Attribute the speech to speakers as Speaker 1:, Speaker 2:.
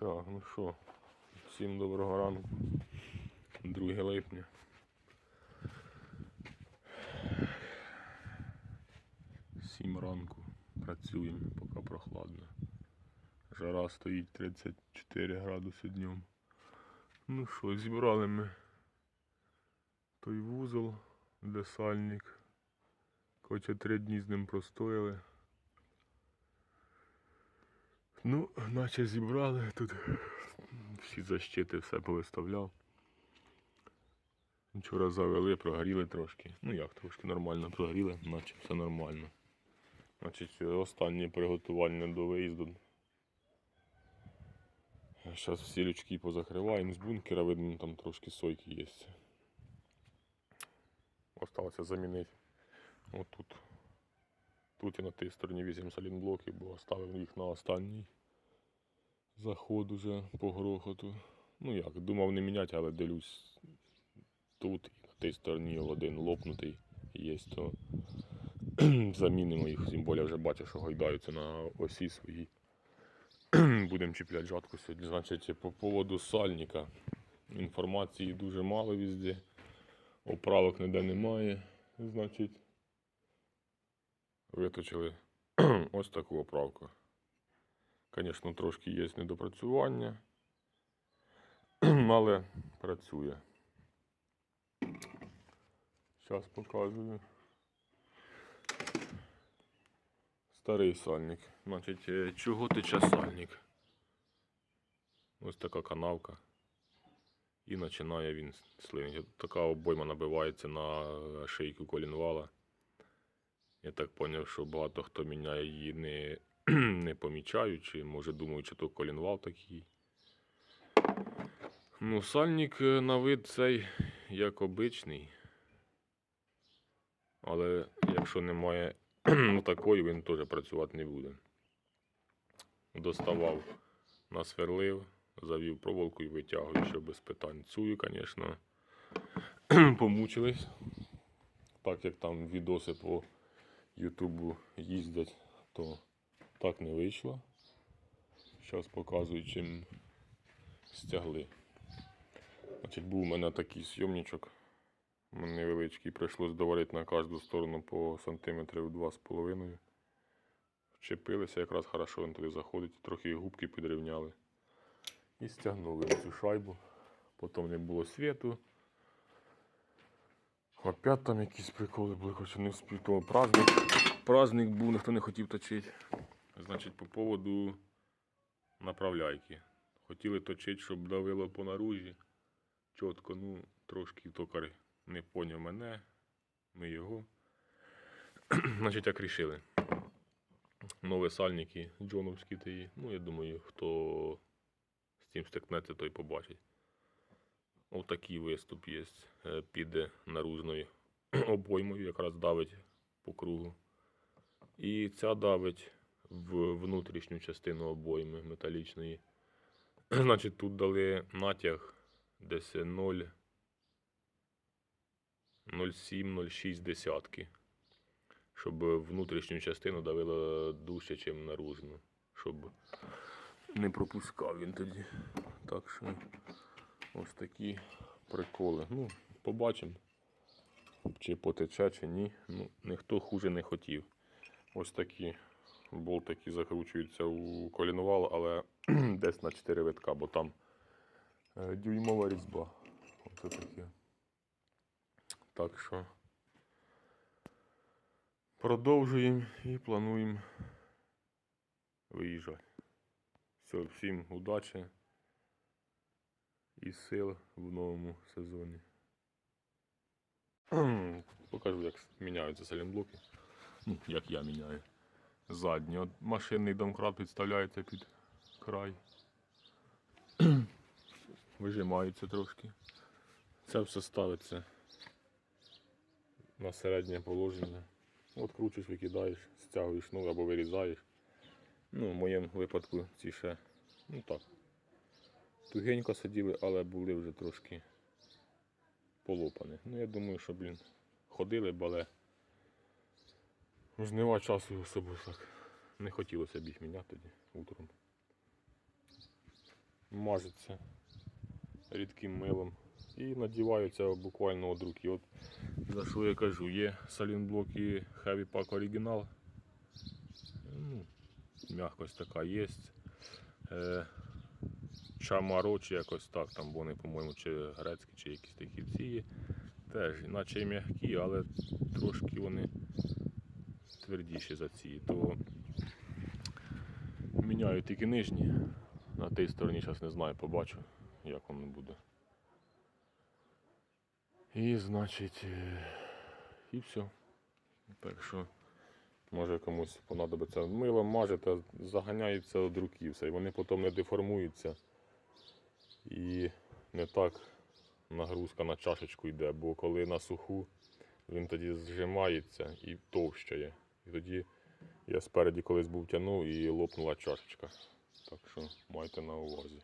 Speaker 1: Так, ну що, всім доброго ранку. 2 липня. Сім ранку. Працюємо, поки прохладно. Жара стоїть 34 градуси днем. Ну що, зібрали ми той вузол, де сальник. Хоча три дні з ним простояли. Ну, наче зібрали тут всі защити, все повиставляв. Вчора завели, прогоріли трошки. Ну як трошки нормально прогоріли, наче все нормально. Значить, останнє приготування до виїзду. Зараз всі лючки позакриваємо з бункера, видно, там трошки сойки є. Осталося замінити. Отут. Тут і на тій стороні 8 салінблоків, бо оставив їх на останній заход уже по грохоту. Ну як, думав не міняти, але дивлюсь тут і на тій стороні один лопнутий є, то замінимо їх, тим більше вже бачу, що гойдаються на осі своїй. Будемо чіпляти жатку сьогодні. Значить, по поводу сальника. Інформації дуже мало везде. Оправок ніде немає. Значить, виточили ось таку оправку. Звісно, трошки є недопрацювання, але працює. Зараз показую. Старий сальник. Значить, е, чого тече сальник? Ось така канавка. І починає він слинити. Така обойма набивається на шийку колінвала. Я так зрозумів, що багато хто міняє її не, не помічаючи, може думають, що то колінвал такий. Ну, сальник е, на вид цей як обичний. Але якщо немає ну, такої, він теж працювати не буде. Доставав, насверлив, завів проволоку і витягую, що без питань. Цую, звісно, помучились. Так як там відоси по Ютубу їздять, то так не вийшло. Зараз показую, чим стягли. Значить, був у мене такий сйомничок. Невеличкий, прийшлось доварити на кожну сторону по сантиметрів 2,5. Вчепилися, якраз хорошо він туди заходить, трохи губки підрівняли. І стягнули цю шайбу. Потім не було світу. Опять там якісь приколи були, хоч не вспів. Тому праздник, праздник був, ніхто не хотів точити. Значить, по поводу направляйки. Хотіли точити, щоб давило по наружі. Чітко, ну, трошки токар не поняв мене, ми його. Значить, як рішили. Нові сальники джоновські таї. Ну, я думаю, хто з цим стикнеться, той побачить. Отакий виступ є. е, Піде наружною обоймою, якраз давить по кругу. І ця давить в внутрішню частину обойми металічної. Значить, тут дали натяг десь 0. 0,7-0,6 десятки. Щоб внутрішню частину давило дужче, ніж наружну. Щоб не пропускав він тоді. Так що ось такі приколи. Ну, побачимо, чи потече, чи ні. Ну, ніхто хуже не хотів. Ось такі болтики закручуються у колінвал, але десь на 4 витка, бо там е, дюймова різьба. Оце таке. Так що продовжуємо і плануємо виїжджати. Все, всім удачі і сил в новому сезоні. Покажу, як міняються салінблоки. Ну, як я міняю. Задній. От машинний домкрат підставляється під край. Вижимається трошки. Це все ставиться на середнє положення. От кручиш, викидаєш, стягуєш шнур або вирізаєш. Ну, в моєму випадку ці ще, ну так, тугенько сиділи, але були вже трошки полопані. Ну, я думаю, що, блін, ходили б, але жнива часу особо так. Не хотілося б їх міняти тоді утром. мажеться рідким милом і надіваються буквально од руки. От за що я кажу, є салінблоки Heavy Pack Original. Ну, м'якость така є. Чамаро чи якось так, там вони, по-моєму, чи грецькі, чи якісь такі ці. Теж, наче м'які, але трошки вони твердіші за ці. То міняю тільки нижні. На тій стороні зараз не знаю, побачу, як воно буде. І значить, е, і все. Так що, може комусь понадобиться мило, мажете, заганяються від руки все. І вони потім не деформуються. І не так нагрузка на чашечку йде, бо коли на суху, він тоді зжимається і товщає. І тоді я спереді колись був тянув і лопнула чашечка. Так що майте на увазі.